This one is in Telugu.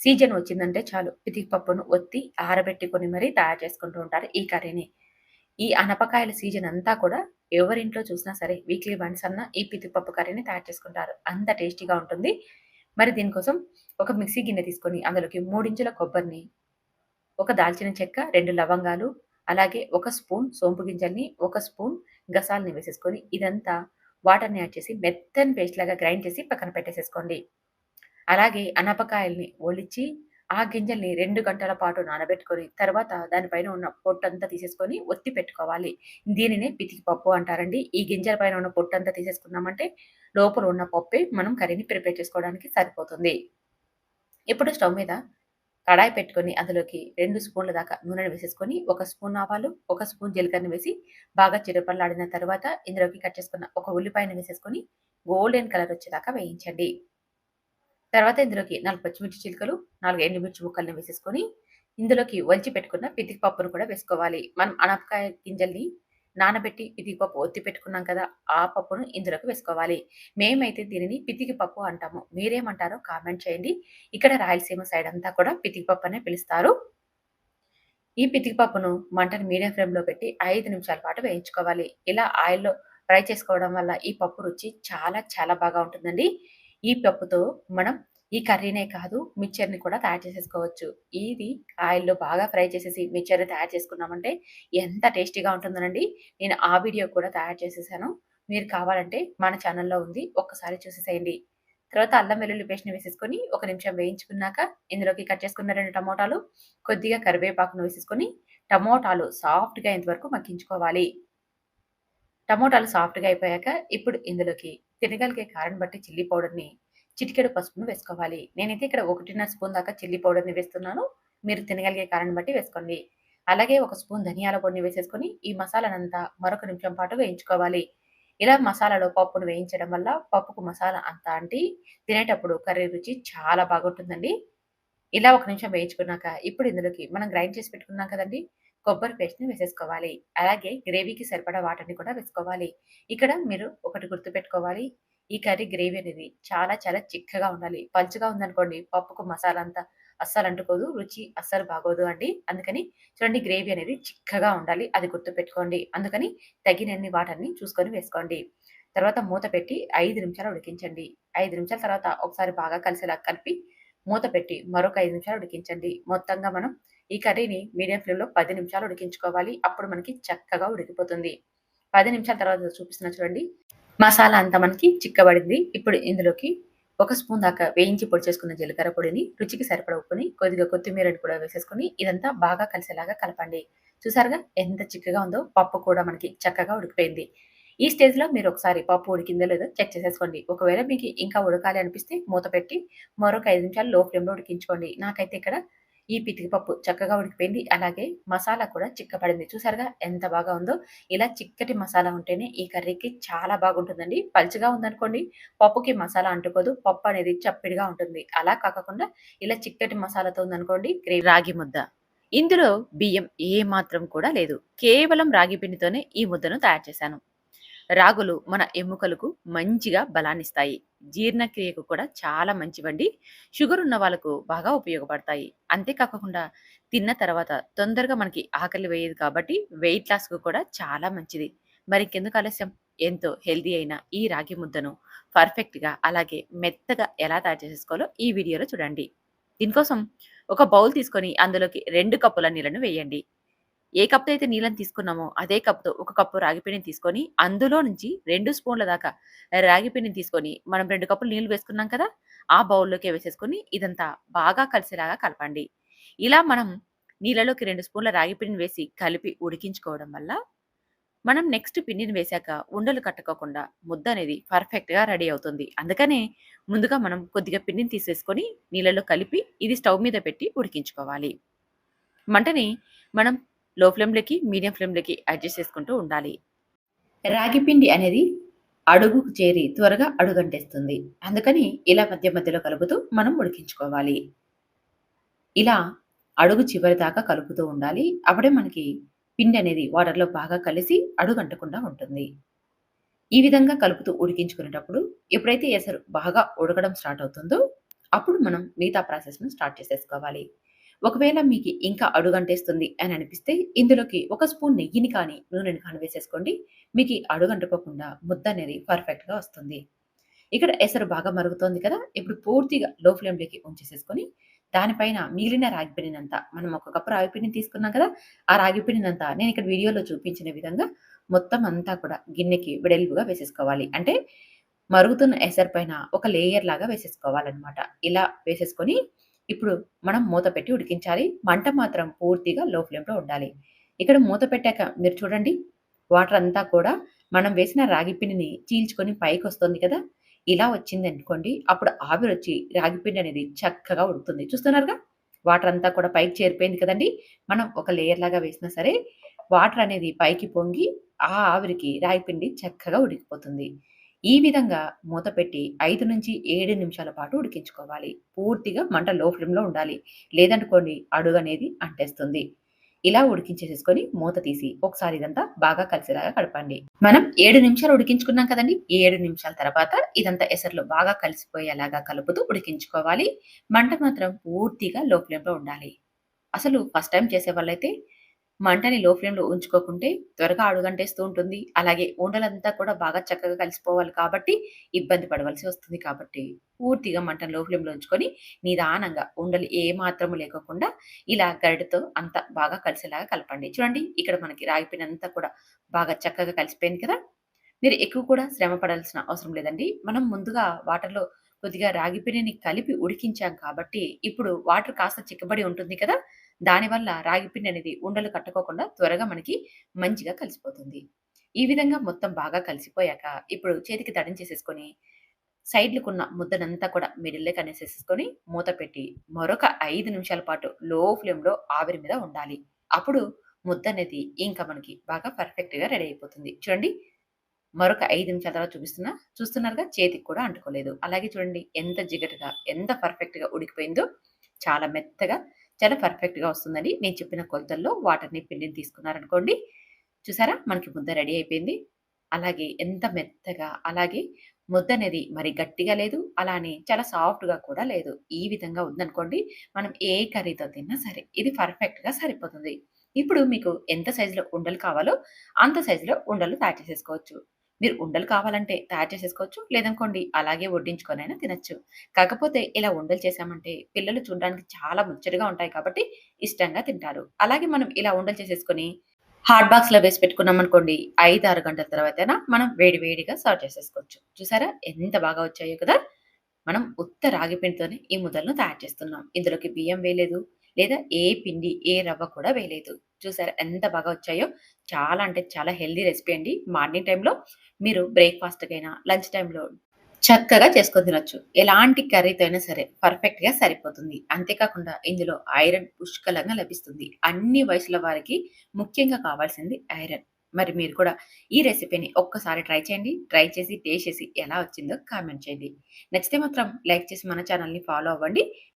సీజన్ వచ్చిందంటే చాలు. పితికి పప్పును ఒత్తి ఆరబెట్టుకొని మరీ తయారు చేసుకుంటూ ఉంటారు ఈ కర్రీని. ఈ అనపకాయల సీజన్ అంతా కూడా ఎవరింట్లో చూసినా సరే వీక్లీ వన్స్ అన్న ఈ పితిపప్పు కర్రీని తయారు చేసుకుంటారు. అంత టేస్టీగా ఉంటుంది. మరి దీనికోసం ఒక మిక్సీ గిన్నె తీసుకొని అందులోకి మూడించుల కొబ్బరిని ఒక దాల్చిన చెక్క రెండు లవంగాలు అలాగే ఒక స్పూన్ సోంపు గింజల్ని ఒక స్పూన్ గసాలని వేసేసుకొని ఇదంతా వాటర్ని యాడ్ చేసి మెత్తని పేస్ట్ లాగా గ్రైండ్ చేసి పక్కన పెట్టేసేసుకోండి. అలాగే అనపకాయల్ని ఒలిచి ఆ గింజల్ని రెండు గంటల పాటు నానబెట్టుకొని తర్వాత దానిపైన ఉన్న పొట్టంతా తీసేసుకొని ఒత్తి పెట్టుకోవాలి. దీనినే పితికి పప్పు అంటారండి. ఈ గింజల పైన ఉన్న పొట్టంతా తీసేసుకున్నామంటే లోపల ఉన్న పప్పే మనం కర్రీని ప్రిపేర్ చేసుకోవడానికి సరిపోతుంది. ఇప్పుడు స్టవ్ మీద కడాయి పెట్టుకొని అందులోకి రెండు స్పూన్ల దాకా నూనెను వేసేసుకొని ఒక స్పూన్ ఆవాలు ఒక స్పూన్ జీలకర్రని వేసి బాగా చిరపల్లాడిన తర్వాత ఇందులోకి కట్ చేసుకున్న ఒక ఉల్లిపాయను వేసేసుకొని గోల్డెన్ కలర్ వచ్చేదాకా వేయించండి. తర్వాత ఇందులోకి నాలుగు పచ్చిమిర్చి చిలుకలు నాలుగు ఎండుమిర్చి ముక్కల్ని వేసేసుకొని ఇందులోకి వలిచి పెట్టుకున్న పితికి పప్పును కూడా వేసుకోవాలి. మనం అనపకాయ గింజల్ని నానబెట్టి పితికి పప్పు ఒత్తి పెట్టుకున్నాం కదా ఆ పప్పును ఇందులోకి వేసుకోవాలి. మేమైతే దీనిని పితికి పప్పు అంటాము. మీరేమంటారో కామెంట్ చేయండి. ఇక్కడ రాయలసీమ సైడ్ అంతా కూడా పితికి పప్పు అనే పిలుస్తారు. ఈ పితికి పప్పును మంటను మీడియం ఫ్లేమ్లో పెట్టి ఐదు నిమిషాల పాటు వేయించుకోవాలి. ఇలా ఆయిల్లో ఫ్రై చేసుకోవడం వల్ల ఈ పప్పు రుచి చాలా చాలా బాగా ఉంటుందండి. ఈ పప్పుతో మనం ఈ కర్రీనే కాదు మిక్చర్ని కూడా తయారు చేసేసుకోవచ్చు. ఇది ఆయిల్లో బాగా ఫ్రై చేసేసి మిక్చర్ని తయారు చేసుకున్నామంటే ఎంత టేస్టీగా ఉంటుందనండి. నేను ఆ వీడియో కూడా తయారు చేసేసాను. మీరు కావాలంటే మన ఛానల్లో ఉంది ఒక్కసారి చూసేసేయండి. తర్వాత అల్లం వెల్లుల్లి పేస్ట్ని వేసేసుకొని ఒక నిమిషం వేయించుకున్నాక ఇందులోకి కట్ చేసుకున్న రెండు టమోటాలు కొద్దిగా కరివేపాకును వేసేసుకొని టమోటాలు సాఫ్ట్గా ఇంతవరకు మగ్గించుకోవాలి. టమోటాలు సాఫ్ట్గా అయిపోయాక ఇప్పుడు ఇందులోకి తినగలిగే కారం బట్టి చిల్లీ పౌడర్ని చిటికెడు పసుపును వేసుకోవాలి. నేనైతే ఇక్కడ ఒకటిన్నర స్పూన్ దాకా చిల్లీ పౌడర్ని వేస్తున్నాను. మీరు తినగలిగే కారం బట్టి వేసుకోండి. అలాగే ఒక స్పూన్ ధనియాల పొడిని వేసేసుకొని ఈ మసాలానంతా మరొక నిమిషం పాటు వేయించుకోవాలి. ఇలా మసాలాలో పప్పును వేయించడం వల్ల పప్పుకు మసాలా అంతా అంటి తినేటప్పుడు కర్రీ రుచి చాలా బాగుంటుందండి. ఇలా ఒక నిమిషం వేయించుకున్నాక ఇప్పుడు ఇందులోకి మనం గ్రైండ్ చేసి పెట్టుకున్నాం కదండి కొబ్బరి పేస్ట్ని వేసేసుకోవాలి. అలాగే గ్రేవీకి సరిపడా వాటర్ని కూడా వేసుకోవాలి. ఇక్కడ మీరు ఒకటి గుర్తుపెట్టుకోవాలి. ఈ కర్రీ గ్రేవీ అనేది చాలా చాలా చిక్కగా ఉండాలి. పలుచగా ఉందనుకోండి పప్పుకు మసాలా అంతా అస్సలు అంటుకోదు రుచి అస్సలు బాగోదు అండి. అందుకని చూడండి గ్రేవీ అనేది చిక్కగా ఉండాలి. అది గుర్తుపెట్టుకోండి. అందుకని తగినన్ని వాటర్ని చూసుకొని వేసుకోండి. తర్వాత మూత పెట్టి ఐదు నిమిషాలు ఉడికించండి. ఐదు నిమిషాల తర్వాత ఒకసారి బాగా కలిసేలా కలిపి మూత పెట్టి మరొక ఐదు నిమిషాలు ఉడికించండి. మొత్తంగా మనం ఈ కర్రీని మీడియం ఫ్లేమ్లో పది నిమిషాలు ఉడికించుకోవాలి. అప్పుడు మనకి చక్కగా ఉడికిపోతుంది. పది నిమిషాల తర్వాత చూపిస్తున్నా చూడండి. మసాలా అంతా మనకి చిక్కబడింది. ఇప్పుడు ఇందులోకి ఒక స్పూన్ దాకా వేయించి పొడి చేసుకున్న జీలకర్ర పొడిని రుచికి సరిపడ ఉప్పుని కొద్దిగా కొత్తిమీరని కూడా వేసేసుకుని ఇదంతా బాగా కలిసేలాగా కలపండి. చూసారుగా? ఎంత చిక్కగా ఉందో పప్పు కూడా మనకి చక్కగా ఉడికిపోయింది. ఈ స్టేజ్లో మీరు ఒకసారి పప్పు ఉడికిందో లేదో చెక్ చేసేసుకోండి. ఒకవేళ మీకు ఇంకా ఉడకాలి అనిపిస్తే మూత పెట్టి మరొక ఐదు నిమిషాలు లో ఫ్లేమ్లో ఉడికించుకోండి. నాకైతే ఇక్కడ ఈ పితికి పప్పు చక్కగా ఉడికిపోయింది. అలాగే మసాలా కూడా చిక్కపడింది చూసారుగా ఎంత బాగా ఉందో? ఇలా చిక్కటి మసాలా ఉంటేనే ఈ కర్రీకి చాలా బాగుంటుందండి. పలుచగా ఉందనుకోండి పప్పుకి మసాలా అంటుకోదు. పప్పు అనేది చప్పిడిగా ఉంటుంది. అలా కాకుండా ఇలా చిక్కటి మసాలాతో ఉందనుకోండి రాగి ముద్ద. ఇందులో బియ్యం ఏ మాత్రం కూడా లేదు. కేవలం రాగి పిండితోనే ఈ ముద్దను తయారు చేశాను. రాగులు మన ఎముకలకు మంచిగా బలాన్నిస్తాయి. జీర్ణక్రియకు కూడా చాలా మంచివండి. షుగర్ ఉన్న వాళ్ళకు బాగా ఉపయోగపడతాయి. అంతేకాకుండా తిన్న తర్వాత తొందరగా మనకి ఆకలి వేయదు కాబట్టి వెయిట్ లాస్కు కూడా చాలా మంచిది. మరి ఇంకెందుకు ఆలస్యం? ఎంతో హెల్దీ అయిన ఈ రాగి ముద్దను పర్ఫెక్ట్గా అలాగే మెత్తగా ఎలా తయారు చేసుకోవాలో ఈ వీడియోలో చూడండి. దీనికోసం ఒక బౌల్ తీసుకొని అందులోకి రెండు కప్పుల నీళ్ళను వేయండి. ఏ కప్తో అయితే నీళ్ళని తీసుకున్నామో అదే కప్తో ఒక కప్పు రాగిపిండిని తీసుకొని అందులో నుంచి రెండు స్పూన్ల దాకా రాగిపిండిని తీసుకొని మనం రెండు కప్పులు నీళ్ళు వేసుకున్నాం కదా ఆ బౌల్లోకి వేసేసుకొని ఇదంతా బాగా కలిసేలాగా కలపండి. ఇలా మనం నీళ్ళలోకి రెండు స్పూన్ల రాగిపిండిని వేసి కలిపి ఉడికించుకోవడం వల్ల మనం నెక్స్ట్ పిండిని వేశాక ఉండలు కట్టుకోకుండా ముద్ద అనేది పర్ఫెక్ట్గా రెడీ అవుతుంది. అందుకనే ముందుగా మనం కొద్దిగా పిండిని తీసేసుకొని నీళ్ళలో కలిపి ఇది స్టవ్ మీద పెట్టి ఉడికించుకోవాలి. మంటని మనం లో ఫ్లేమ్లోకి మీడియం ఫ్లేమ్లోకి అడ్జస్ట్ చేసుకుంటూ ఉండాలి. రాగి పిండి అనేది అడుగుకు చేరి త్వరగా అడుగంటేస్తుంది. అందుకని ఇలా మధ్య మధ్యలో కలుపుతూ మనం ఉడికించుకోవాలి. ఇలా అడుగు చివరి దాకా కలుపుతూ ఉండాలి. అప్పుడే మనకి పిండి అనేది వాటర్లో బాగా కలిసి అడుగంటకుండా ఉంటుంది. ఈ విధంగా కలుపుతూ ఉడికించుకునేటప్పుడు ఎప్పుడైతే ఎసరు బాగా ఉడకడం స్టార్ట్ అవుతుందో అప్పుడు మనం మిగతా ప్రాసెస్‌ను స్టార్ట్ చేసేసుకోవాలి. ఒకవేళ మీకు ఇంకా అడుగంటేస్తుంది అని అనిపిస్తే ఇందులోకి ఒక స్పూన్ నెయ్యిని కానీ, నూనెని కానీ వేసేసుకోండి. మీకు అడుగంటుకోకుండా ముద్దనేది పర్ఫెక్ట్‌గా వస్తుంది. ఇక్కడ ఎసరు బాగా మరుగుతోంది కదా! ఇప్పుడు పూర్తిగా లో ఫ్లేమ్‌లోకి ఉంచేసేసుకొని, దానిపైన మిగిలిన రాగి పిండినంతా మనం ఒక కప్పు రాగి పిండిని తీసుకున్నాం కదా! ఆ రాగి పిండినంతా ఇక్కడ వీడియోలో చూపించిన విధంగా మొత్తం అంతా కూడా గిన్నెకి వెడల్పుగా వేసేసుకోవాలి. అంటే మరుగుతున్న ఎసరు పైన ఒక లేయర్ లాగా వేసేసుకోవాలనమాట. ఇలా వేసేసుకొని, ఇప్పుడు మనం మూత పెట్టి ఉడికించాలి. మంట మాత్రం పూర్తిగా లో ఫ్లేమ్‌లో ఉండాలి. ఇక్కడ మూత పెట్టాక మీరు చూడండి, వాటర్ అంతా కూడా మనం వేసిన రాగి పిండిని చీల్చుకొని పైకొస్తుంది కదా! ఇలా వచ్చిందనుకోండి, అప్పుడు ఆవిరొచ్చి రాగి పిండి అనేది చక్కగా ఉడుకుతుంది. చూస్తున్నారుగా? వాటర్ అంతా కూడా పైకి చేరిపోయింది కదండీ! మనం ఒక లేయర్ లాగా వేసినా సరే, వాటర్ అనేది పైకి పొంగి, ఆ ఆవిరికి రాగి పిండి చక్కగా ఉడికిపోతుంది. ఈ విధంగా మూత పెట్టి 5-7 నిమిషాల పాటు ఉడికించుకోవాలి. పూర్తిగా మంట లో ఫ్లేమ్‌లో ఉండాలి. లేదనుకోండి అడుగు అనేది అంటేస్తుంది. ఇలా ఉడికించేసేసుకొని మూత తీసి ఒకసారి ఇదంతా బాగా కలిసేలాగా కలపండి. మనం ఏడు నిమిషాలు ఉడికించుకున్నాం కదండి ఈ 7 నిమిషాల తర్వాత ఇదంతా ఎసర్లో బాగా కలిసిపోయేలాగా కలుపుతూ ఉడికించుకోవాలి. మంట మాత్రం పూర్తిగా లో ఫ్లేమ్‌లో ఉండాలి. అసలు ఫస్ట్ టైం చేసే వాళ్ళైతే మంటని లో ఫ్లేమ్‌లో ఉంచుకోకుంటే త్వరగా అడుగంటేస్తూ ఉంటుంది. అలాగే ఉండలంతా కూడా బాగా చక్కగా కలిసిపోవాలి కాబట్టి ఇబ్బంది పడవలసి వస్తుంది కాబట్టి పూర్తిగా మంటను లో ఫ్లేమ్‌లో ఉంచుకొని నిదానంగా ఉండలు ఏమాత్రము లేకోకుండా ఇలా గరిటెతో అంత బాగా కలిసేలాగా కలపండి. చూడండి ఇక్కడ మనకి రాగిపోయినంతా అంతా కూడా బాగా చక్కగా కలిసిపోయింది కదా! మీరు ఎక్కువ కూడా శ్రమ పడాల్సిన అవసరం లేదండి. మనం ముందుగా వాటర్‌లో కొద్దిగా రాగి పిండిని కలిపి ఉడికించాం కాబట్టి ఇప్పుడు వాటర్ కాస్త చిక్కబడి ఉంటుంది కదా! దానివల్ల రాగి పిండి అనేది ఉండలు కట్టుకోకుండా త్వరగా మనకి మంచిగా కలిసిపోతుంది. ఈ విధంగా మొత్తం బాగా కలిసిపోయాక ఇప్పుడు చేతికి తడించేసేసుకొని సైడ్‌లకున్న ముద్దనంతా కూడా మిడిల్లే అనేసేసుకొని మూత పెట్టి మరొక ఐదు నిమిషాల పాటు లో ఫ్లేమ్‌లో ఆవిరి మీద ఉండాలి. అప్పుడు ముద్ద అనేది ఇంకా మనకి బాగా పర్ఫెక్ట్‌గా రెడీ అయిపోతుంది. చూడండి మరొక ఐదు నిమిషాల తర్వాత చూపిస్తున్నా. చూస్తున్నారుగా చేతికి కూడా అంటుకోలేదు. అలాగే చూడండి ఎంత జిగటగా, ఎంత పర్ఫెక్ట్‌గా ఉడికిపోయిందో. చాలా మెత్తగా, చాలా పర్ఫెక్ట్‌గా వస్తుందని నేను చెప్పిన కొలతల్లో వాటర్‌ని, పిండిని తీసుకున్నారనుకోండి. చూసారా? మనకి ముద్ద రెడీ అయిపోయింది. అలాగే ఎంత మెత్తగా, అలాగే ముద్ద అనేది మరి గట్టిగా లేదు. అలానే చాలా సాఫ్ట్‌గా కూడా లేదు. ఈ విధంగా ఉందనుకోండి, మనం ఏ కర్రీతో తిన్నా సరే ఇది పర్ఫెక్ట్‌గా సరిపోతుంది. ఇప్పుడు మీకు ఎంత సైజులో ఉండలు కావాలో అంత సైజులో ఉండలు తయారు చేసేసుకోవచ్చు. మీరు ఉండలు కావాలంటే తయారు చేసేసుకోవచ్చు. లేదనుకోండి అలాగే వడ్డించుకొనైనా తినొచ్చు. కాకపోతే ఇలా ఉండలు చేశామంటే పిల్లలు చూడడానికి చాలా ముచ్చటగా ఉంటాయి కాబట్టి ఇష్టంగా తింటారు. అలాగే మనం ఇలా ఉండలు చేసేసుకొని హాట్ బాక్స్లో వేసి పెట్టుకున్నామనుకోండి 5, 6 గంటల తర్వాతైనా మనం వేడి వేడిగా సర్వ్ చేసేసుకోవచ్చు. చూసారా? ఎంత బాగా వచ్చాయో కదా! మనం ఉత్త రాగి పిండితోనే ఈ ముద్దలను తయారు చేస్తున్నాం. ఇందులోకి బియ్యం వేయలేదు. లేదా ఏ పిండి, ఏ రవ్వ కూడా వేయలేదు. చూసారు ఎంత బాగా వచ్చాయో? చాలా అంటే చాలా హెల్దీ రెసిపీ అండి. మార్నింగ్ టైంలో మీరు బ్రేక్‌ఫాస్ట్‌కైనా, లంచ్ టైంలో చక్కగా చేసుకొని తినొచ్చు. ఎలాంటి కర్రీతో అయినా సరే పర్ఫెక్ట్‌గా సరిపోతుంది. అంతేకాకుండా ఇందులో ఐరన్ పుష్కలంగా లభిస్తుంది. అన్ని వయసుల వారికి ముఖ్యంగా కావాల్సింది ఐరన్. మరి మీరు కూడా ఈ రెసిపీని ఒక్కసారి ట్రై చేయండి. ట్రై చేసి టేస్ట్ చేసి ఎలా వచ్చిందో కామెంట్ చేయండి. నచ్చితే మాత్రం లైక్ చేసి మన ఛానల్ని ఫాలో అవ్వండి.